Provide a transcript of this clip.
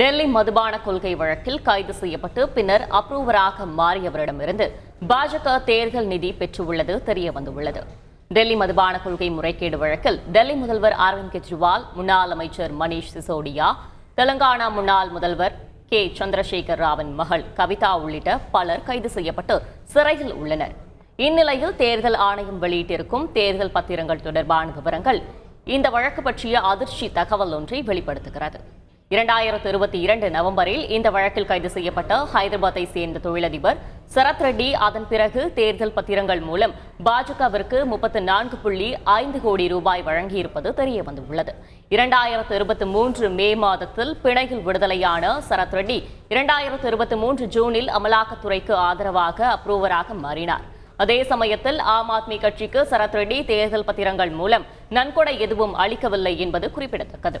டெல்லி மதுபான கொள்கை வழக்கில் கைது செய்யப்பட்டு பின்னர் அப்ரூவராக மாறியவரிடமிருந்து பாஜக தேர்தல் நிதி பெற்றுள்ளது தெரிய வந்துள்ளது. டெல்லி மதுபான கொள்கை முறைகேடு வழக்கில் டெல்லி முதல்வர் அரவிந்த் கெஜ்ரிவால் முன்னாள் அமைச்சர் மணீஷ் சிசோடியா தெலங்கானா முன்னாள் முதல்வர் கே. சந்திரசேகர் ராவின் மகள் கவிதா உள்ளிட்ட பலர் கைது செய்யப்பட்டு சிறையில் உள்ளனர். இந்நிலையில் தேர்தல் ஆணையம் வெளியிட்டிருக்கும் தேர்தல் பத்திரங்கள் தொடர்பான விவரங்கள் இந்த வழக்கு பற்றிய அதிர்ச்சி தகவல் ஒன்றை வெளிப்படுத்துகிறது. இரண்டாயிரத்து இருபத்தி இரண்டு நவம்பரில் இந்த வழக்கில் கைது செய்யப்பட்ட ஹைதராபாத்தை சேர்ந்த தொழிலதிபர் சரத் ரெட்டி. அதன் பிறகு தேர்தல் பத்திரங்கள் மூலம் பாஜகவிற்கு முப்பத்து நான்கு புள்ளி ஐந்து கோடி ரூபாய் வழங்கியிருப்பது தெரிய வந்துள்ளது இரண்டாயிரத்து இருபத்தி மூன்று மே மாதத்தில் பிணையில் விடுதலையான சரத் ரெட்டி இரண்டாயிரத்து இருபத்தி மூன்று ஜூனில் அமலாக்கத்துறைக்கு ஆதரவாக அப்ரூவராக மாறினார். அதே சமயத்தில் ஆம் ஆத்மி கட்சிக்கு சரத் ரெட்டி தேர்தல் பத்திரங்கள் மூலம் நன்கொடை எதுவும் அளிக்கவில்லை என்பது குறிப்பிடத்தக்கது.